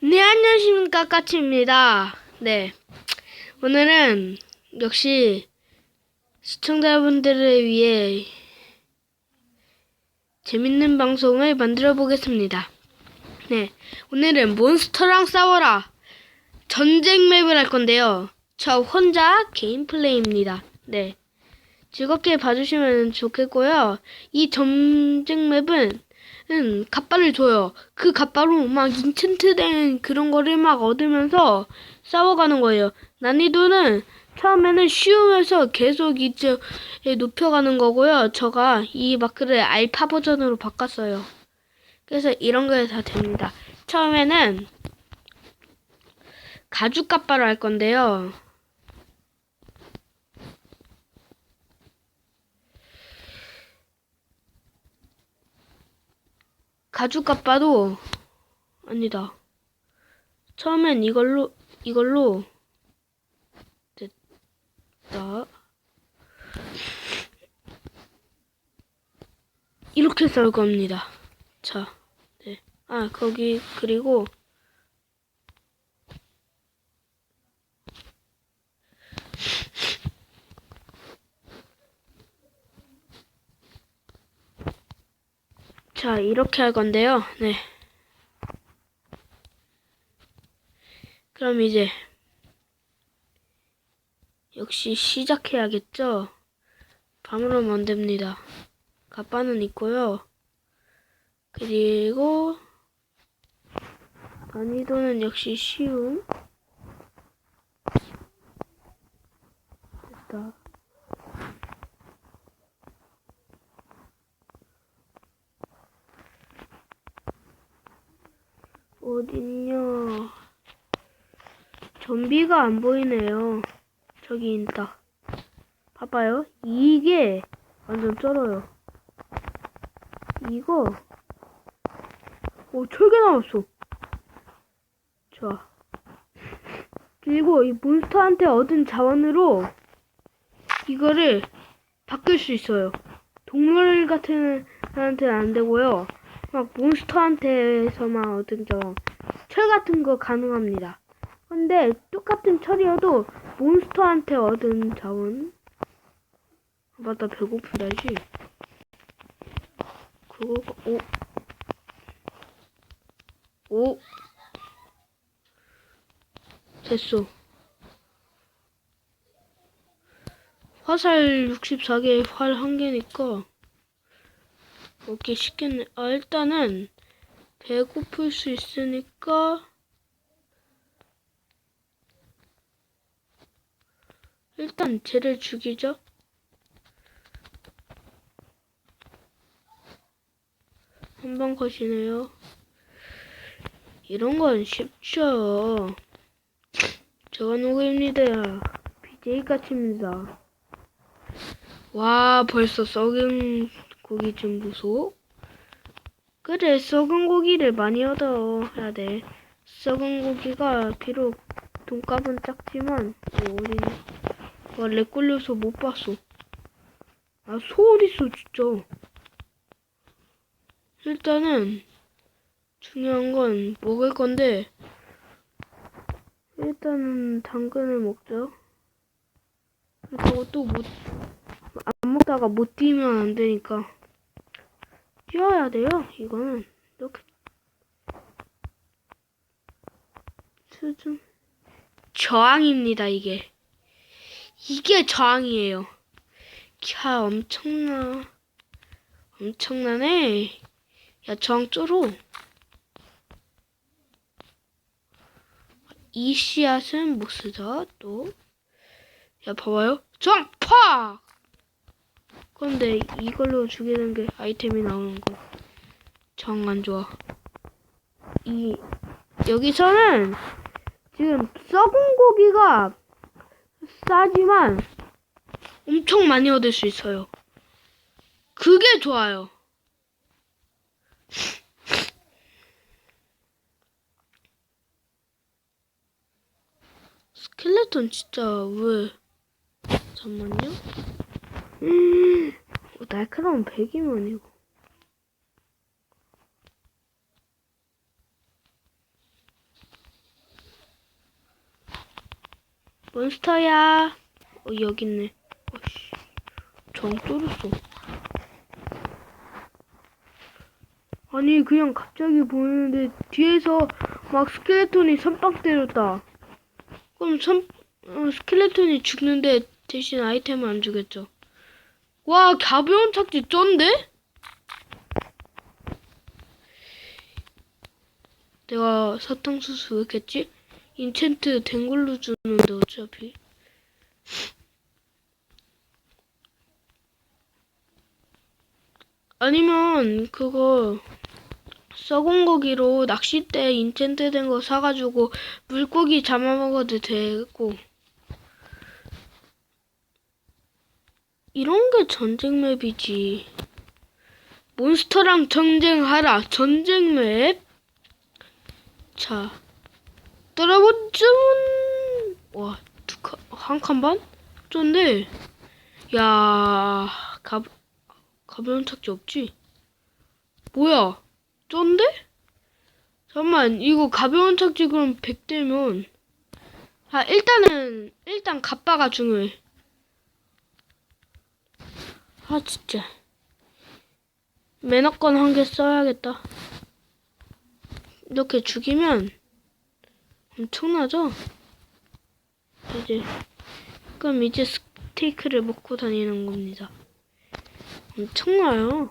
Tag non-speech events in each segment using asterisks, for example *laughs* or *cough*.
네, 안녕하십니까, 까치입니다. 네. 오늘은 역시 시청자분들을 위해 재밌는 방송을 만들어 보겠습니다. 네. 오늘은 몬스터랑 싸워라! 전쟁 맵을 할 건데요. 저 혼자 개인 플레이입니다. 네. 즐겁게 봐주시면 좋겠고요. 이 전쟁 맵은 은 갑바를 줘요. 그 갑바로 막 인챈트된 그런 거를 막 얻으면서 싸워가는 거예요. 난이도는 처음에는 쉬우면서 계속 이제 높여가는 거고요. 제가 이 마크를 알파 버전으로 바꿨어요. 그래서 이런 게 다 됩니다. 처음에는 가죽 갑바를 할 건데요. 가죽 갑바도 아니다. 처음엔 이걸로 이걸로 됐다. 이렇게 썰 겁니다. 자, 네. 아 거기 그리고 자, 이렇게 할 건데요. 네. 그럼 이제 역시 시작해야겠죠? 밤으로 만듭니다. 가빠는 있고요. 그리고 난이도는 역시 쉬움. 됐다. 어딨냐? 좀비가 안 보이네요. 저기 있다. 봐봐요. 이게 완전 쩔어요. 이거 오 철개 나왔어. 좋아. 그리고 이 몬스터한테 얻은 자원으로 이거를 바꿀 수 있어요. 동물 같은 애한테는 안 되고요. 막 몬스터한테서만 얻은 자원. 철 같은 거 가능합니다. 근데 똑같은 철이어도 몬스터한테 얻은. 아, 맞다 배고프다지. 그거 오. 오. 됐어. 화살 64개, 활 1개니까 먹기 쉽겠네. 아, 일단은 배고플 수 있으니까 일단 쟤를 죽이죠. 한번 컷이네요. 이런 건 쉽죠. 제가 누구입니다. BJ 까치입니다. 와, 벌써 썩은 고기 좀 보소. 그래, 썩은 고기를 많이 얻어야 돼. 썩은 고기가 비록 돈값은 작지만, 어. 와, 렉 걸려서 못 봤어. 아, 소 어딨어, 진짜. 일단은, 중요한 건 먹을 건데, 일단은 당근을 먹죠. 그리고 또 못, 안 먹다가 못 뛰면 안 되니까. 뛰어야 돼요, 이거는. 이렇게. 수준. 저항입니다, 이게. 이게 저항이에요. 캬, 엄청나. 엄청나네. 야, 저항 쫄어. 이 씨앗은 못 쓰자, 또. 야, 봐봐요. 저항 팍! 그런데 이걸로 죽이는 게 아이템이 나오는 거. 정 안 좋아. 이, 여기서는 지금 썩은 고기가 싸지만 엄청 많이 얻을 수 있어요. 그게 좋아요. *laughs* 스켈레톤 진짜 왜? 잠만요. 음, 날카로운 배기문이고 몬스터야. 어, 여기 있네. 어씨. 정 뚫었어. 아니, 그냥 갑자기 보이는데, 뒤에서 막 스켈레톤이 선빵 때렸다. 그럼 선, 어, 스켈레톤이 죽는데, 대신 아이템을 안 주겠죠. 와, 가벼운 착지 쩐데? 내가 사탕수수 왜 했겠지? 인챈트 된 걸로 주는데 어차피. 아니면 그거 썩은 고기로 낚싯대 인챈트 된 거 사가지고 물고기 잡아먹어도 되고 이런 게 전쟁 맵이지 몬스터랑 전쟁하라 전쟁 맵 자, 떨어보자면 와, 두 칸, 한 칸 반? 쩐데, 야, 가, 가벼운 착지 없지? 뭐야, 쩐데? 잠깐만, 이거 가벼운 착지 그럼 100대면, 아, 일단은, 일단 갑바가 중요해. 아, 진짜. 매너권 한개 써야겠다. 이렇게 죽이면 엄청나죠? 이제 그럼 이제 스테이크를 먹고 다니는 겁니다. 엄청나요.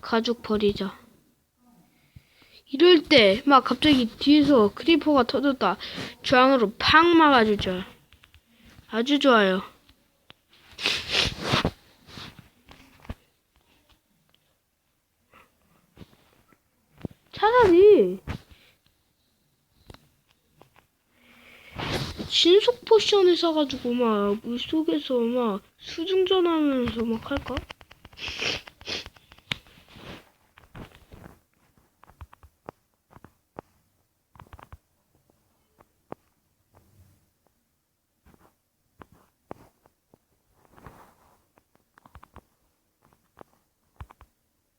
가죽 버리자. 이럴 때 막 갑자기 뒤에서 크리퍼가 터졌다. 저항으로 팍 막아주죠. 아주 좋아요. 차라리 신속 포션을 사가지고 막 물속에서 막 수중전하면서 막 할까?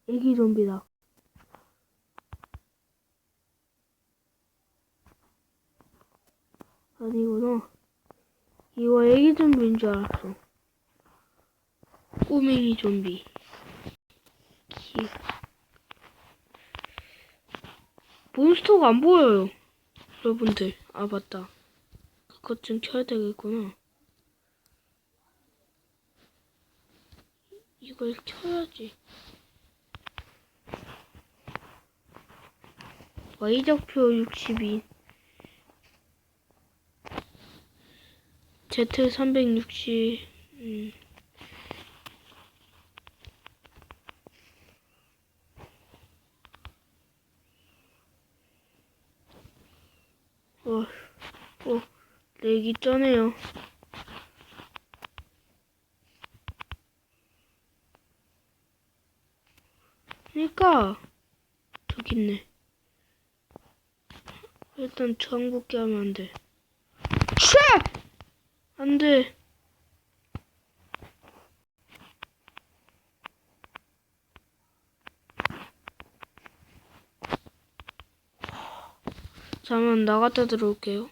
애기 좀비다. 아니구나. 이거 애기 좀비인 줄 알았어. 꼬맹이 좀비. 기. 몬스터가 안 보여요. 여러분들. 아, 맞다. 그것 좀 켜야 되겠구나. 이걸 켜야지. Y좌표 62. Z 360 음. 어, 어, 렉이 쩌네요. 그니까, 저기 있네. 일단 저항복귀 하면 안 돼. 쉐! 안 돼. 잠깐 나갔다 들어올게요.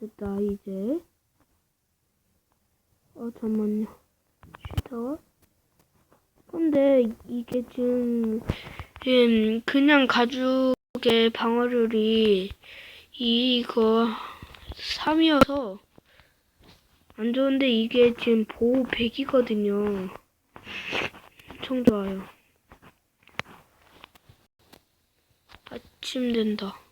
됐다 이제. 어 잠만요. 쉬다가. 근데 이게 지금 음, 그냥 가죽의 방어률이 이거 3이어서 안 좋은데 이게 지금 보호 100이거든요. 엄청 좋아요. 아침 된다.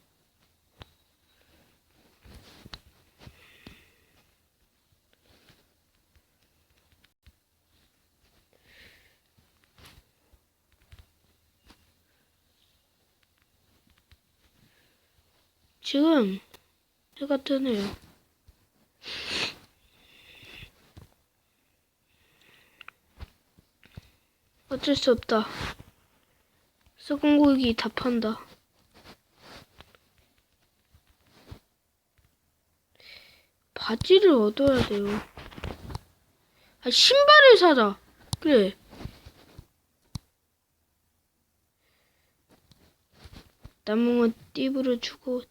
지금 해가 뜨네요. 어쩔 수 없다. 썩은 고기 다 판다. 바지를 얻어야 돼요. 아, 신발을 사자. 그래. 나무는 띠부를 주고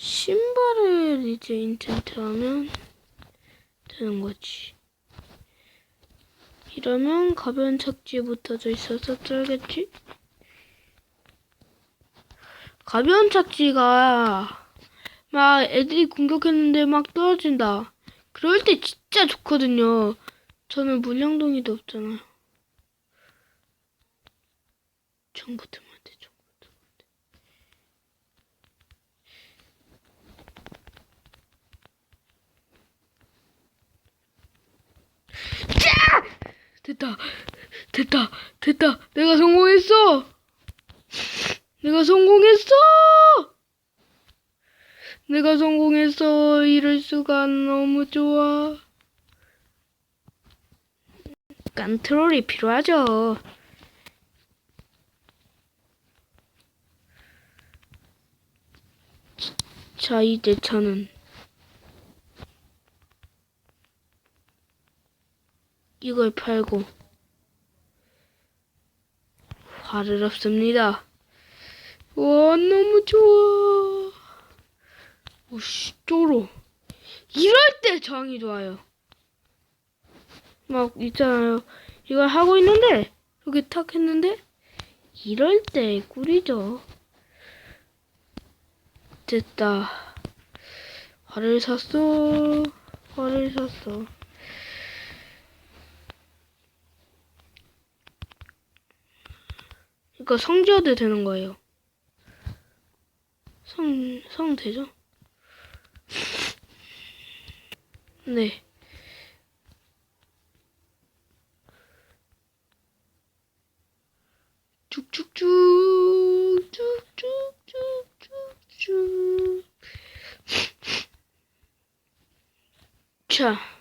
신발을 이제 인챈트하면 되는 거지. 이러면 가벼운 착지에 붙어져 있어서 쩔겠지? 가벼운 착지가 막 애들이 공격했는데 막 떨어진다. 그럴 때 진짜 좋거든요. 저는 물량동이도 없잖아요. 총 붙으면 안 돼, 총 붙으면 안 돼. 짜! 됐다. 됐다. 됐다. 내가 성공했어. 내가 성공했어. 내가 성공했어. 이럴 수가 너무 좋아. 컨트롤이 필요하죠. 자, 이제 저는 이걸 팔고 화를 없습니다. 와, 너무 좋아. 오씨, 쫄어. 이럴 때 저항이 좋아요. 막 있잖아요. 이걸 하고 있는데 여기 탁 했는데 이럴 때 꿀이죠. 됐다. 화를 샀어. 화를 샀어. 이거 성 지어도 되는 거예요. 성, 성 되죠? *laughs* 네. 쭉쭉쭉 쭉쭉쭉쭉쭉 *laughs* 자